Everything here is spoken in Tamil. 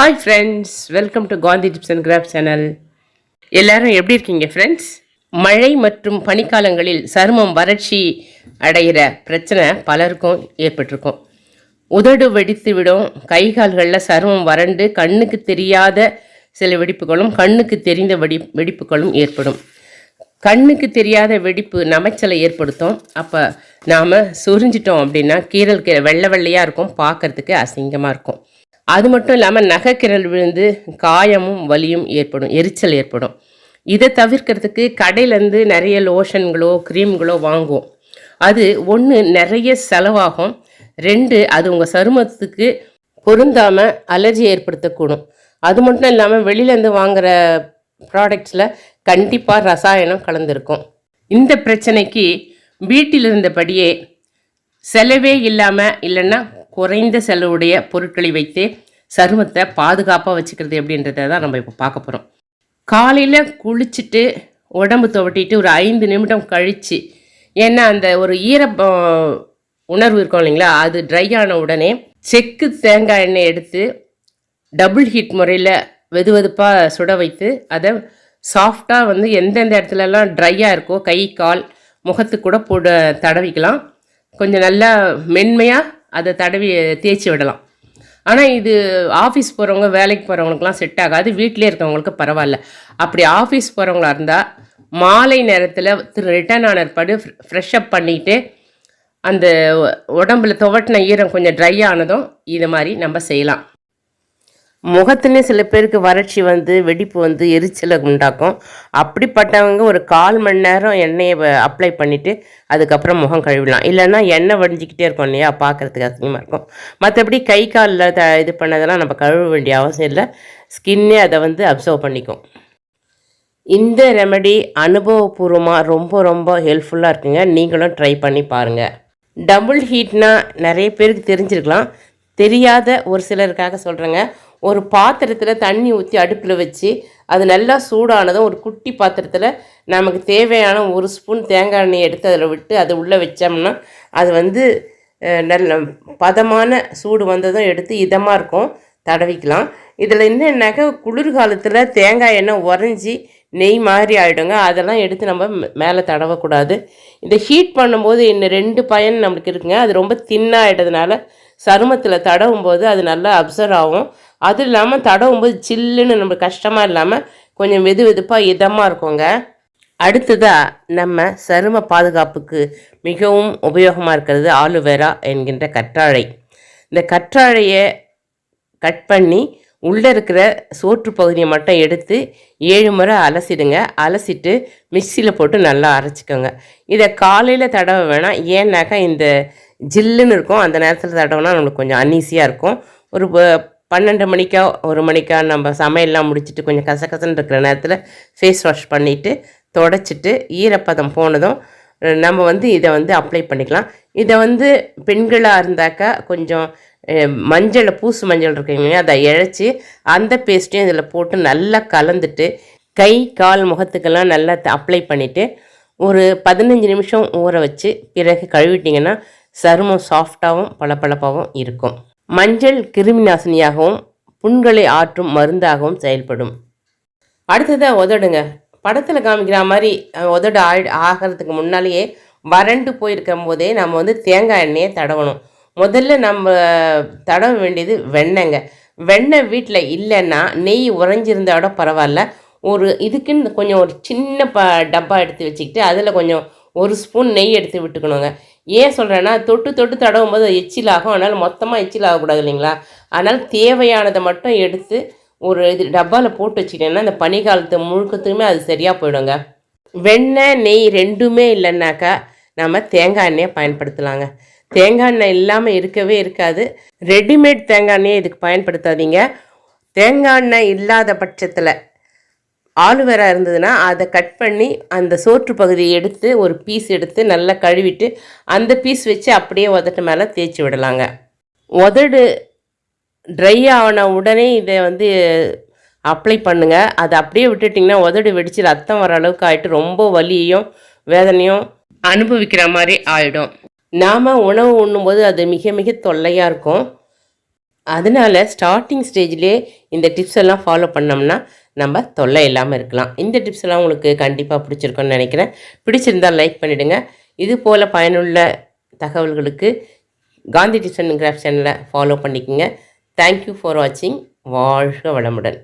Hi friends welcome to Kanthi tips and craft channel எல்லாரும் எப்படி இருக்கீங்க ஃப்ரெண்ட்ஸ் மழை மற்றும் பனிக்காலங்களில் சருமம் வறட்சி அடைகிற பிரச்சனை பலருக்கும் ஏற்பட்டிருக்கும். உதடு வெடித்து விடும் கை கால்களில் சருமம் வறண்டு கண்ணுக்கு தெரியாத சில வெடிப்புகளும் கண்ணுக்கு தெரிந்த வெடி வெடிப்புகளும் ஏற்படும். கண்ணுக்கு தெரியாத வெடிப்பு நமைச்சலை ஏற்படுத்தும். அப்போ நாம் சுரிஞ்சிட்டோம் அப்படின்னா கீரல் கீரை வெள்ளை வெள்ளையாக இருக்கும் பார்க்கறதுக்கு அசிங்கமாக இருக்கும். அது மட்டும் இல்லாமல் நகைக்கிரல் விழுந்து காயமும் வலியும் ஏற்படும் எரிச்சல் ஏற்படும். இதை தவிர்க்கிறதுக்கு கடையிலேருந்து நிறைய லோஷன்களோ க்ரீம்களோ வாங்குவோம். அது ஒன்று நிறைய செலவாகும். ரெண்டு அது உங்கள் சருமத்துக்கு பொருந்தாமல் அலர்ஜி ஏற்படுத்தக்கூடும். அது மட்டும் இல்லாமல் வெளியிலேருந்து வாங்குற ப்ராடக்ட்ஸில் கண்டிப்பாக ரசாயனம் கலந்துருக்கும். இந்த பிரச்சனைக்கு வீட்டில் இருந்தபடியே செலவே இல்லாமல் இல்லைன்னா குறைந்த செலவுடைய பொருட்களை வைத்து சருமத்தை பாதுகாப்பாக வச்சுக்கிறது அப்படின்றத தான் நம்ம இப்போ பார்க்க போகிறோம் காலையில் குளிச்சுட்டு உடம்பு துவட்டிட்டு ஒரு ஐந்து நிமிடம் கழித்து ஏன்னா அந்த ஒரு ஈர உணர்வு இருக்கும் இல்லைங்களா? அது ட்ரை ஆன உடனே செக்கு தேங்காய் எண்ணெய் எடுத்து டபுள் ஹீட் முறையில் வெது வெதுப்பாக சுட வைத்து அதை சாஃப்டாக வந்து எந்தெந்த இடத்துலலாம் ட்ரையாக இருக்கோ கை கால் முகத்துக்கு கூட போட தடவிக்கலாம். கொஞ்சம் நல்லா மென்மையாக அதை தடவி தேய்ச்சி விடலாம். ஆனால் இது ஆஃபீஸ் போகிறவங்க வேலைக்கு போகிறவங்களுக்குலாம் செட் ஆகாது. வீட்டிலே இருக்கவங்களுக்கு பரவாயில்ல. அப்படி ஆஃபீஸ் போகிறவங்களா இருந்தால் மாலை நேரத்தில் திரு ரிட்டர்ன் ஆனர் படு ஃப்ரெஷ்அப் பண்ணிவிட்டு அந்த உடம்புல துவட்டின ஈரம் கொஞ்சம் ட்ரை ஆனதும் இது மாதிரி நம்ம செய்யலாம். முகத்துலேயும் சில பேருக்கு வறட்சி வந்து வெடிப்பு வந்து எரிச்சலை உண்டாக்கும். அப்படிப்பட்டவங்க ஒரு கால் மணி நேரம் எண்ணெயை அப்ளை பண்ணிவிட்டு அதுக்கப்புறம் முகம் கழுவிடலாம். இல்லைன்னா எண்ணெய் வடிஞ்சிக்கிட்டே இருக்கும் இல்லையா? பார்க்குறதுக்கு அசிங்கமாக இருக்கும். மற்றபடி கை காலில் த இது பண்ணதெல்லாம் நம்ம கழுவ வேண்டிய அவசியம் இல்லை. ஸ்கின்னே அதை வந்து அப்சர்வ் பண்ணிக்கும். இந்த ரெமெடி அனுபவபூர்வமாக ரொம்ப ரொம்ப ஹெல்ப்ஃபுல்லாக இருக்குங்க. நீங்களும் ட்ரை பண்ணி பாருங்கள் டபுள் ஹீட்னா நிறைய பேருக்கு தெரிஞ்சிருக்கலாம். தெரியாத ஒரு சிலருக்காக சொல்கிறேங்க ஒரு பாத்திரத்தில் தண்ணி ஊற்றி அடுப்பில் வச்சு அது நல்லா சூடானதும் ஒரு குட்டி பாத்திரத்தில் நமக்கு தேவையான ஒரு ஸ்பூன் தேங்காய் எண்ணெய் எடுத்து அதில் விட்டு அதை உள்ளே வச்சோம்னா அது வந்து நல்ல பதமான சூடு வந்ததும் எடுத்து இதமாக இருக்கும். தடவிக்கலாம். இதில் என்னன்னாக்கா குளிர்காலத்தில் தேங்காய் எண்ணெய் உறைஞ்சி நெய் மாதிரி ஆகிடுங்க அதெல்லாம் எடுத்து நம்ம மே- மேலே தடவக்கூடாது. இந்த ஹீட் பண்ணும்போது இன்னும் ரெண்டு பயன் நம்மளுக்கு இருக்குங்க. அது ரொம்ப தின்னாகிட்டதுனால சருமத்தில் தடவும் போது அது நல்லா அப்சர்வ் ஆகும். அது இல்லாமல் தடவும் போது சில்லுன்னு நம்ம கஷ்டமாக இல்லாமல் கொஞ்சம் வெது வெதுப்பாக இதமாக இருக்குங்க. அடுத்ததாக நம்ம சரும பாதுகாப்புக்கு மிகவும் உபயோகமாக இருக்கிறது ஆலுவேரா என்கின்ற கற்றாழை. இந்த கற்றாழையை கட் பண்ணி உள்ளே இருக்கிற சோற்று பகுதியை மட்டும் எடுத்து ஏழு முறை அலசிடுங்க. அலசிட்டு மிக்சியில் போட்டு நல்லா அரைச்சிக்கோங்க. இதை காலையில் தடவ வேணாம். ஏன்னாக்கா இந்த ஜில்லுன்னு இருக்கும். அந்த நேரத்தில் தடவினா நம்மளுக்கு கொஞ்சம் அன்ஈஸியாக இருக்கும். ஒரு பன்னெண்டு மணிக்கா ஒரு மணிக்கா நம்ம சமையல்லாம் முடிச்சுட்டு கொஞ்சம் கசகசன்னு இருக்கிற நேரத்தில் ஃபேஸ் வாஷ் பண்ணிவிட்டு தொடச்சிட்டு ஈரப்பதம் போனதும் நம்ம வந்து இதை வந்து அப்ளை பண்ணிக்கலாம். இதை வந்து பெண்களாக இருந்தாக்கா கொஞ்சம் மஞ்சளை பூசு மஞ்சள் இருக்குங்க அதை இழைச்சி அந்த பேஸ்ட்டையும் இதில் போட்டு நல்லா கலந்துட்டு கை கால் முகத்துக்கெல்லாம் நல்லா அப்ளை பண்ணிவிட்டு ஒரு பதினஞ்சு நிமிஷம் ஊற வச்சு பிறகு கழுவிட்டிங்கன்னா சருமம் சாஃப்டாகவும் பளபளப்பாகவும் இருக்கும். மஞ்சள் கிருமி நாசினியாகவும் புண்களை ஆற்றும் மருந்தாகவும் செயல்படும். அடுத்ததாக உதடுங்க. படத்தில் காமிக்கிற மாதிரி உதடு ஆய் ஆகிறதுக்கு முன்னாலேயே வறண்டு போயிருக்கும் போதே நம்ம வந்து தேங்காய் எண்ணெயை தடவணும். முதல்ல நம்ம தடவ வேண்டியது வெண்ணெய்ங்க. வெண்ணெய் வீட்டில் இல்லைன்னா நெய் உறைஞ்சிருந்தா கூட பரவாயில்ல. ஒரு இதுக்குன்னு கொஞ்சம் ஒரு சின்ன ப டப்பா எடுத்து வச்சுக்கிட்டு அதில் கொஞ்சம் ஒரு ஸ்பூன் நெய் எடுத்து விட்டுக்கணுங்க. ஏன் சொல்கிறேன்னா தொட்டு தொட்டு தடவும் போது எச்சில் ஆகும் அதனால் மொத்தமாக எச்சில் ஆகக்கூடாது இல்லைங்களா? அதனால் தேவையானதை மட்டும் எடுத்து ஒரு இது டப்பாவில் போட்டு வச்சுக்கிட்டேன்னா அந்த பனிக்காலத்து முழுக்கத்துக்குமே அது சரியாக போயிடுங்க. வெண்ணெய் நெய் ரெண்டுமே இல்லைன்னாக்கா நம்ம தேங்காய் எண்ணெயை பயன்படுத்தலாங்க. தேங்காய் எண்ணெய் இல்லாமல் இருக்கவே இருக்காது. ரெடிமேட் தேங்காய் எண்ணெயை இதுக்கு பயன்படுத்தாதீங்க. தேங்காய் எண்ணெய் இல்லாத பட்சத்தில் ஆலுவேரா இருந்ததுன்னா அதை கட் பண்ணி அந்த சோற்று பகுதியை எடுத்து ஒரு பீஸ் எடுத்து நல்லா கழுவிட்டு அந்த பீஸ் வச்சு அப்படியே உதட்டு மேலே தேய்ச்சி விடலாங்க. உதடு ட்ரை ஆன உடனே இதை வந்து அப்ளை பண்ணுங்கள் அதை அப்படியே விட்டுட்டிங்கன்னா உதடு வெடிச்சு ரத்தம் வர அளவுக்கு ஆகிட்டு ரொம்ப வலியையும் வேதனையும் அனுபவிக்கிற மாதிரி ஆகிடும் நாம் உணவு உண்ணும்போது அது மிக மிக தொல்லையாக இருக்கும். அதனால ஸ்டார்டிங் ஸ்டேஜ்லேயே இந்த டிப்ஸ் எல்லாம் ஃபாலோ பண்ணோம்னா நம்ம தொல்லை இல்லாமல் இருக்கலாம். இந்த டிப்ஸ் எல்லாம் உங்களுக்கு கண்டிப்பாக பிடிச்சிருக்கோன்னு நினைக்கிறேன். பிடிச்சிருந்தால் லைக் பண்ணிவிடுங்க இது போல் பயனுள்ள தகவல்களுக்கு காந்தி டிப்ஸ் அண்ட் கிராஃப்ட் சேனலை ஃபாலோ பண்ணிக்கோங்க. தேங்க்யூ ஃபார் வாட்சிங் வாழ்க வளமுடன்.